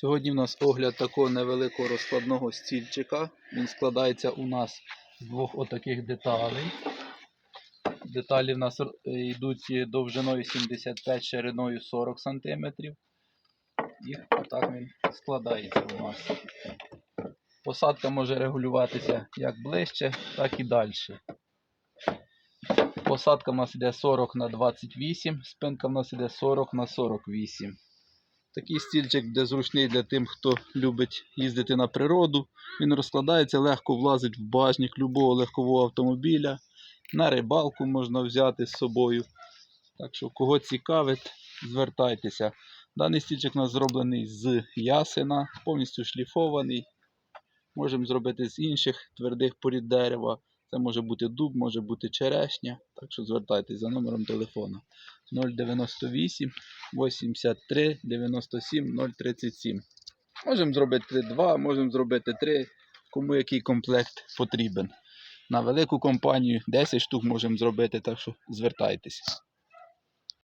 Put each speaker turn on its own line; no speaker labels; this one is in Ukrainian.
Сьогодні в нас огляд такого невеликого розкладного стільчика. Він складається у нас з двох отаких деталей. Деталі в нас йдуть довжиною 75, шириною 40 см. І отак він складається у нас. Посадка може регулюватися як ближче, так і далі. Посадка в нас йде 40 на 28, спинка в нас йде 40 на 48. Такий стільчик буде зручний для тим, хто любить їздити на природу. Він розкладається, легко влазить в багажник любого легкового автомобіля. На рибалку можна взяти з собою. Так що, кого цікавить, звертайтеся. Даний стільчик у нас зроблений з ясена, повністю шліфований. Можемо зробити з інших твердих порід дерева. Це може бути дуб, може бути черешня. Так що звертайтеся за номером телефону 098 83 97 037. Можемо зробити 2, можемо зробити 3, кому який комплект потрібен. На велику компанію 10 штук можемо зробити, так що звертайтеся.